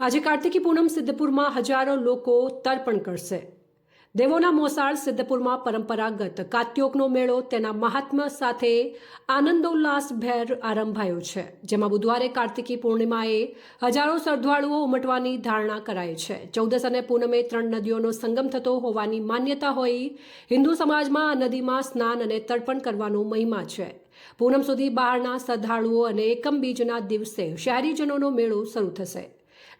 આજે કાર્તિકી પૂનમ સિદ્ધપુરમાં હજારો લોકો તર્પણ કરશે. દેવોના મોસાળ સિદ્ધપુરમાં પરંપરાગત કાત્યોકનો મેળો તેના મહાત્મ્ય સાથે આનંદોલ્લાસભેર આરંભાયો છે, જેમાં બુધવારે કાર્તિકી પૂર્ણિમાએ હજારો શ્રદ્ધાળુઓ ઉમટવાની ધારણા કરાઈ છે. ચૌદસ અને પૂનમે ત્રણ નદીઓનો સંગમ થતો હોવાની માન્યતા હોઈ હિન્દુ સમાજમાં આ નદીમાં સ્નાન અને તર્પણ કરવાનો મહિમા છે. પૂનમ સુધી બહારના શ્રદ્ધાળુઓ અને એકમ બીજના દિવસે શહેરીજનોનો મેળો શરૂ થશે.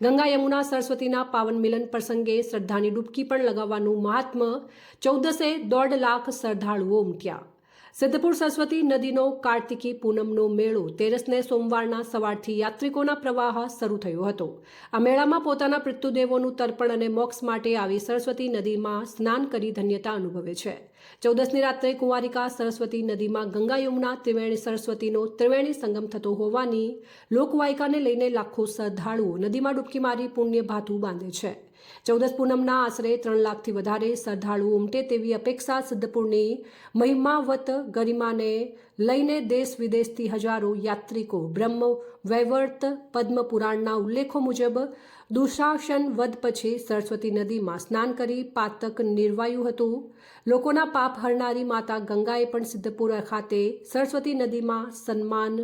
ગંગા યમુના સરસ્વતીના પાવન મિલન પ્રસંગે શ્રદ્ધાની ડૂબકી પણ લગાવવાનું મહાત્મ ચૌદસે દોઢ લાખ શ્રદ્ધાળુઓ ઉમટ્યા. સિદ્ધપુર સરસ્વતી નદીનો કાર્તિકી પૂનમનો મેળો તેરસને સોમવારના સવારથી યાત્રિકોના પ્રવાહ શરૂ થયો હતો. આ મેળામાં પોતાના પિતૃદેવોનું તર્પણ અને મોક્ષ માટે આવી સરસ્વતી નદીમાં સ્નાન કરી ધન્યતા અનુભવે છે. ચૌદસની રાત્રે કુંવારિકા સરસ્વતી નદીમાં ગંગા યમુના ત્રિવેણી સરસ્વતીનો ત્રિવેણી સંગમ થતો હોવાની લોકવાયકાને લઈને લાખો શ્રદ્ધાળુઓ નદીમાં ડૂબકી મારી પુણ્ય ભાતું બાંધે છે. ચૌદસ પૂનમના આશરે ત્રણ લાખથી વધારે શ્રદ્ધાળુઓ ઉમટે તેવી અપેક્ષા સિદ્ધપુરની મહિમાવત ગરિમાને લઈને દેશ વિદેશથી હજારો યાત્રિકો, બ્રહ્મ, વૈવર્ત પદ્મ પુરાણના ઉલ્લેખો મુજબ દુશાસન વધ પછી સરસ્વતી નદીમાં સ્નાન કરી પાતક નિર્વાયું હતું. લોકોના પાપ હરનારી માતા ગંગાએ પણ સિદ્ધપુર ખાતે સરસ્વતી નદીમાં સન્માન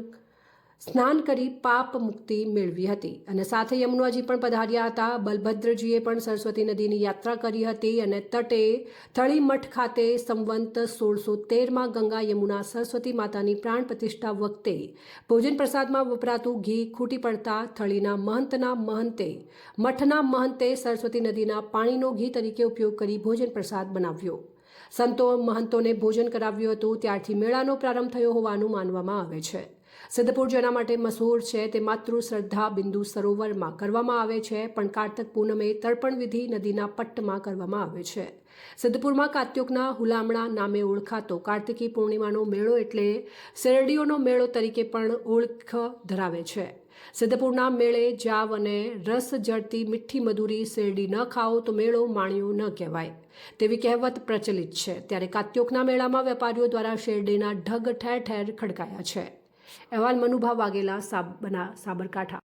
સ્નાન કરી પાપ મુક્તિ મેળવી હતી. અને સાથે યમુનાજી પણ પધાર્યા હતા. બલભદ્રજીએ પણ સરસ્વતી નદીની યાત્રા કરી હતી અને તટે થળી મઠ ખાતે સંવંત સોળસો તેરમાં ગંગા યમુના સરસ્વતી માતાની પ્રાણ પ્રતિષ્ઠા વખતે ભોજન પ્રસાદમાં વપરાતું ઘી ખૂટી પડતા થળીના મહંતના મહંતે, મઠના મહંતે સરસ્વતી નદીના પાણીનો ઘી તરીકે ઉપયોગ કરી ભોજન પ્રસાદ બનાવ્યો. સંતો મહંતોને ભોજન કરાવ્યું હતું. ત્યારથી મેળાનો પ્રારંભ થયો હોવાનું માનવામાં આવે છે. સિદ્ધપુર જેના માટે મશહૂર છે તે માતૃ શ્રદ્ધા બિંદુ સરોવરમાં કરવામાં આવે છે, પણ કાર્તક પૂનમે તર્પણ વિધિ નદીના પટ્ટમાં કરવામાં આવે છે. સિદ્ધપુરમાં કાત્યોકના હુલામણા નામે ઓળખાતો કાર્તિકી પૂર્ણિમાનો મેળો એટલે શેરડીઓનો મેળો તરીકે પણ ઓળખ ધરાવે છે. સિદ્ધપુરના મેળે જાવ અને રસ જળતી મીઠી મધુરી શેરડી ન ખાઓ તો મેળો માણ્યો ન કહેવાય. તેવી કહેવત પ્રચલિત છે. ત્યારે કાત્યોકના મેળામાં વેપારીઓ દ્વારા શેરડીના ઢગ ઠેર ઠેર ખડકાયા છે. અહેવાલ મનુભા વાઘેલા સાબના સાબરકાંઠા